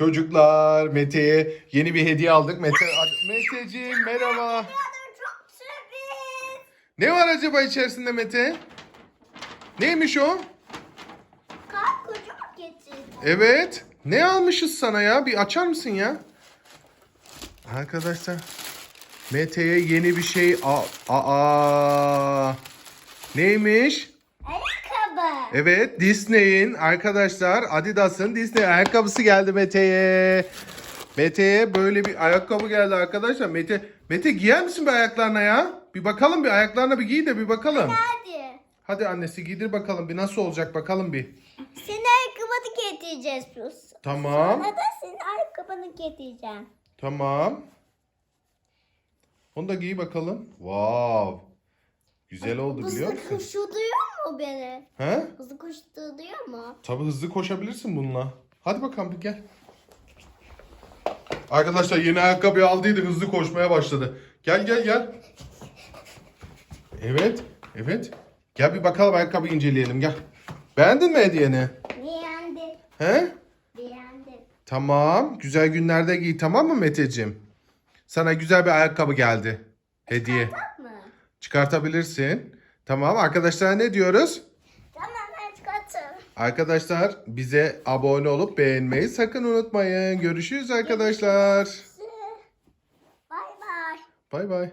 Çocuklar Mete'ye yeni bir hediye aldık. Mete, Meteciğim merhaba. Ne var acaba içerisinde Mete? Neymiş o? Kalp kucak getirdim. Evet. Ne almışız sana ya? Bir açar mısın ya? Arkadaşlar. Mete'ye yeni bir şey al. Aa. Neymiş? Evet Disney'in arkadaşlar Adidas'ın Disney ayakkabısı geldi Mete'ye. Mete'ye böyle bir ayakkabı geldi arkadaşlar. Mete Mete giyer misin bir ayaklarına ya? Bir bakalım bir ayaklarına bir giy de bir bakalım. Hadi. Hadi annesi giydir bakalım bir nasıl olacak bakalım bir. Senin ayakkabını getireceğiz biz. Tamam. Sonra da senin ayakkabını getireceğim. Tamam. Onu da giy bakalım. Wow. Güzel oldu biliyor musun? koşturuyor mu beni? He? Hızlı koşturuyor mu? Tabii hızlı koşabilirsin bununla. Hadi bakalım bir gel. Arkadaşlar yeni ayakkabı aldıydı hızlı koşmaya başladı. Gel gel gel. Evet. Evet. Gel bir bakalım ayakkabı inceleyelim gel. Beğendin mi hediyeni? Beğendim. He? Beğendim. Tamam. Güzel günlerde giy tamam mı Meteciğim? Sana güzel bir ayakkabı geldi. Hediye. Çıkartabilirsin. Tamam arkadaşlar ne diyoruz? Tamam ben çıkartırım. Arkadaşlar bize abone olup beğenmeyi sakın unutmayın. Görüşürüz arkadaşlar. Bay bay. Bay bay.